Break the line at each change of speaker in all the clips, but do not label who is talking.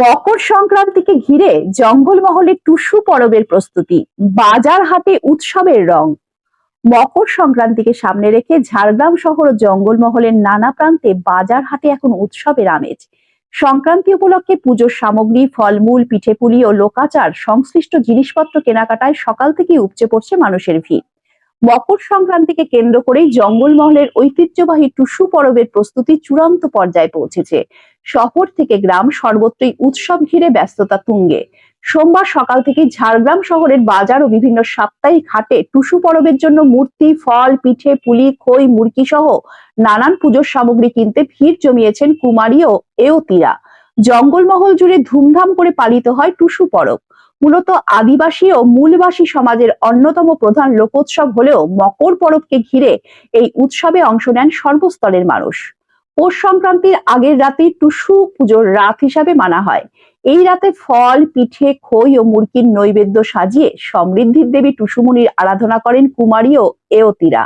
মকর সংক্রান্তিকে ঘিরে জঙ্গলমহলে টুসু পরবের প্রস্তুতি, বাজার হাটে উৎসবের রং। মকর সংক্রান্তিকে সামনে রেখে ঝাড়গ্রাম শহর ও জঙ্গলমহলের নানা প্রান্তে বাজার হাটে এখন উৎসবের আমেজ। সংক্রান্তি উপলক্ষে পুজোর সামগ্রী, ফলমূল, পিঠেপুলি ও লোকাচার, সংশ্লিষ্ট জিনিসপত্র কেনাকাটায় সকাল থেকেই উপচে পড়ছে মানুষের ভিড়। মকর সংক্রান্তিকে কেন্দ্র করেই জঙ্গলমহলের ঐতিহ্যবাহী টুসু পরবের প্রস্তুতি চূড়ান্ত পর্যায়ে পৌঁছেছে। শহর থেকে গ্রাম সর্বত্রই উৎসব ঘিরে ব্যস্ততা তুঙ্গে। সোমবার সকাল থেকে ঝাড়গ্রাম শহরের বাজার ও বিভিন্ন সাপ্তাহিক হাটে টুসু পরবের জন্য মূর্তি, ফল, পিঠে, পুলি, খই মুরকি সহ নানান পুজোর সামগ্রী কিনতে ভিড় জমিয়েছেন কুমারী ও এওতিরা। জঙ্গলমহল জুড়ে ধুমধাম করে পালিত হয় টুসু পরব। মূলত আদিবাসী ও মূলবাসী সমাজের অন্যতম প্রধান লোকোৎসব হলেও মকর পরবকে ঘিরে এই উৎসবে অংশ নেন সর্বস্তরের মানুষ। পৌষ সংক্রান্তির আগের রাতে টুসু পুজোর রাত হিসাবে মানা হয়। এই রাতে ফল, পিঠে, খই ও মুরগির নৈবেদ্য সাজিয়ে সমৃদ্ধির দেবী টুসুমুনির আরাধনা করেন কুমারী ও এওতিরা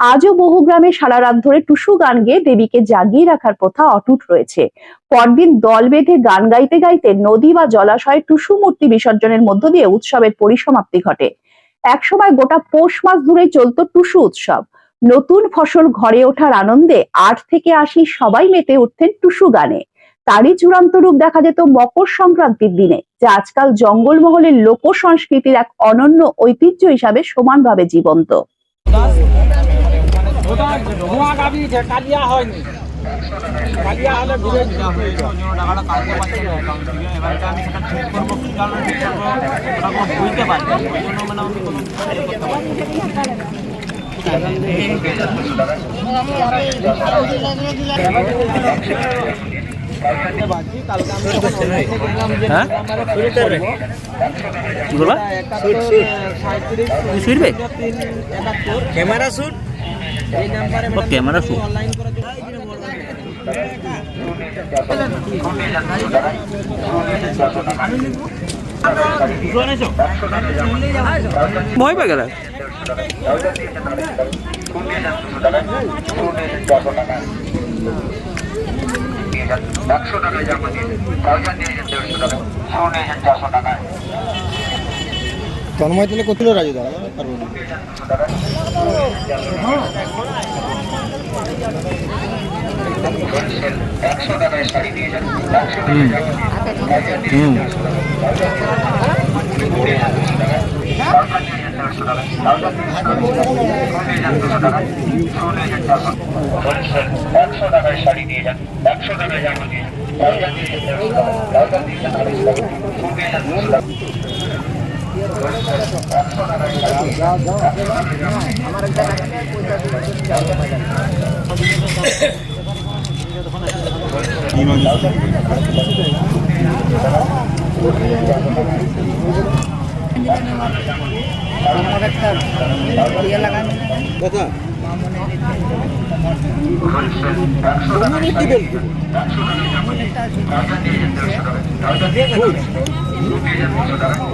আজও বহু গ্রামে সারা রাত ধরে টুসু গান গেয়ে দেবীকে জাগিয়ে রাখার প্রথা অটুট রয়েছে। পরদিন দল বেঁধে গান গাইতে গাইতে নদী বা জলাশয়ে টুসু মূর্তি বিসর্জনের মধ্য দিয়ে উৎসবের পরিসমাপ্তি ঘটে। একসময় গোটা পৌষ মাস ধরে চলতো টুসু উৎসব। নতুন ফসল ঘরে ওঠার আনন্দে আট থেকে আশি সবাই মেতে উঠতেন টুসু গানে। তারই চূড়ান্ত রূপ দেখা যেত মকর সংক্রান্তির দিনে, যা আজকাল জঙ্গলমহলের লোক সংস্কৃতির এক অনন্য ঐতিহ্য হিসাবে সমানভাবে জীবন্ত।
ওটা ধোঁয়া কালিয়া হয়নি। কালিয়া হলে ঘুরে
টাকাটা কালকে পাচ্ছি না অ্যাকাউন্ট থেকে এবার আমি সেটা ঠিক করব কি কারণে ঠিক করব ওটা কোনো বুঝতে পারি না। ওই জন্য মানে আমি কোনো
ক্যামেরা শুট এই নাম্বারে
ও ক্যামেরা শু
অনলাইন করে
ভয় পেয়ে গেলে?
একশো টাকায় জামা দিয়ে দেড়শো টাকা। শো চারশো টাকায়।
তন্ময় তাহলে কত রাজু দাদা পারব না
একশো টাকায় শাড়ি দিয়ে চারশো একশো টাকায় জামা নিয়েছেন দেড়শো টাকা